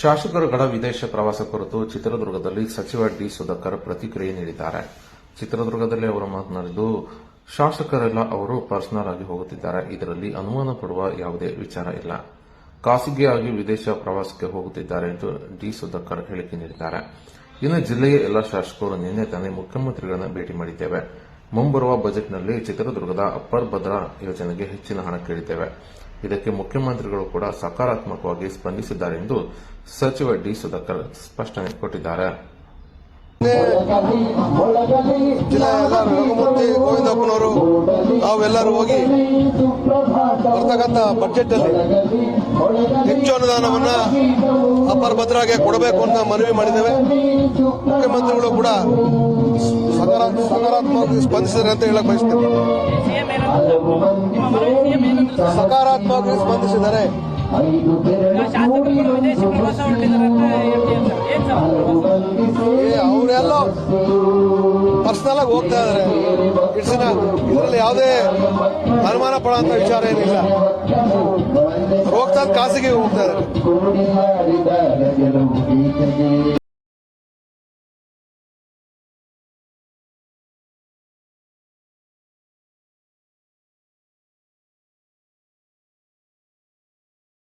ಶಾಸಕರುಗಳ ವಿದೇಶ ಪ್ರವಾಸ ಕುರಿತು ಚಿತ್ರದುರ್ಗದಲ್ಲಿ ಸಚಿವ ಡಿ ಸುಧಾಕರ್ ಪ್ರತಿಕ್ರಿಯೆ ನೀಡಿದ್ದಾರೆ. ಚಿತ್ರದುರ್ಗದಲ್ಲಿ ಅವರು ಮಾತನಾಡಿದ್ದು, ಶಾಸಕರೆಲ್ಲ ಅವರು ಪರ್ಸನಲ್ ಆಗಿ ಹೋಗುತ್ತಿದ್ದಾರೆ. ಇದರಲ್ಲಿ ಅನುಮಾನ ಪಡುವ ಯಾವುದೇ ವಿಚಾರ ಇಲ್ಲ. ಖಾಸಗಿಯಾಗಿ ವಿದೇಶ ಪ್ರವಾಸಕ್ಕೆ ಹೋಗುತ್ತಿದ್ದಾರೆ ಎಂದು ಡಿ ಸುಧಾಕರ್ ಹೇಳಿಕೆ ನೀಡಿದ್ದಾರೆ. ಇನ್ನು ಜಿಲ್ಲೆಯ ಎಲ್ಲ ಶಾಸಕರು ನಿನ್ನೆ ತಾನೇ ಮುಖ್ಯಮಂತ್ರಿಗಳನ್ನು ಭೇಟಿ ಮಾಡಿದ್ದೇವೆ. ಮುಂಬರುವ ಬಜೆಟ್ನಲ್ಲಿ ಚಿತ್ರದುರ್ಗದ ಅಪ್ಪರ್ ಭದ್ರಾ ಯೋಜನೆಗೆ ಹೆಚ್ಚಿನ ಹಣ ಕೇಳಿದ್ದೇವೆ. ಇದಕ್ಕೆ ಮುಖ್ಯಮಂತ್ರಿಗಳು ಕೂಡ ಸಕಾರಾತ್ಮಕವಾಗಿ ಸ್ಪಂದಿಸಿದ್ದಾರೆ ಎಂದು ಸಚಿವ ಡಿ ಸುಧಾಕರ್ ಸ್ಪಷ್ಟನೆ ಕೊಟ್ಟಿದ್ದಾರೆ. ಜಿಲ್ಲಾ ಎಲ್ಲ ರಘುಮೂರ್ತಿ ಗೋವಿಂದಪ್ಪನವರು ನಾವೆಲ್ಲರೂ ಹೋಗಿ ಬರ್ತಕ್ಕಂಥ ಬಜೆಟ್ ಅಲ್ಲಿ ಹೆಚ್ಚು ಅನುದಾನವನ್ನ ಅಪರ ಭದ್ರಾಗೆ ಕೊಡಬೇಕು ಅಂತ ಮನವಿ ಮಾಡಿದ್ದೇವೆ. ಮುಖ್ಯಮಂತ್ರಿಗಳು ಕೂಡ ಸಕಾರಾತ್ಮಕ ಸ್ಪಂದಿಸಿದ್ದಾರೆ ಅಂತ ಹೇಳಕ್ ಬಯಸ್ತೇನೆ. ಸಿಎಂ ಏನಂದ್ರು ಪರ್ಸನಲ್ ಆಗಿ ಹೋಗ್ತಾ ಇದಾರೆ. ಇಟ್ಸಿನ ಇದರಲ್ಲಿ ಯಾವುದೇ ಅನುಮಾನ ಅಂತ ವಿಚಾರ ಏನಿಲ್ಲ. ಹೋಗ್ತಾ ಖಾಸಗಿ ಹೋಗ್ತಾ ಇದ್ದಾರೆ.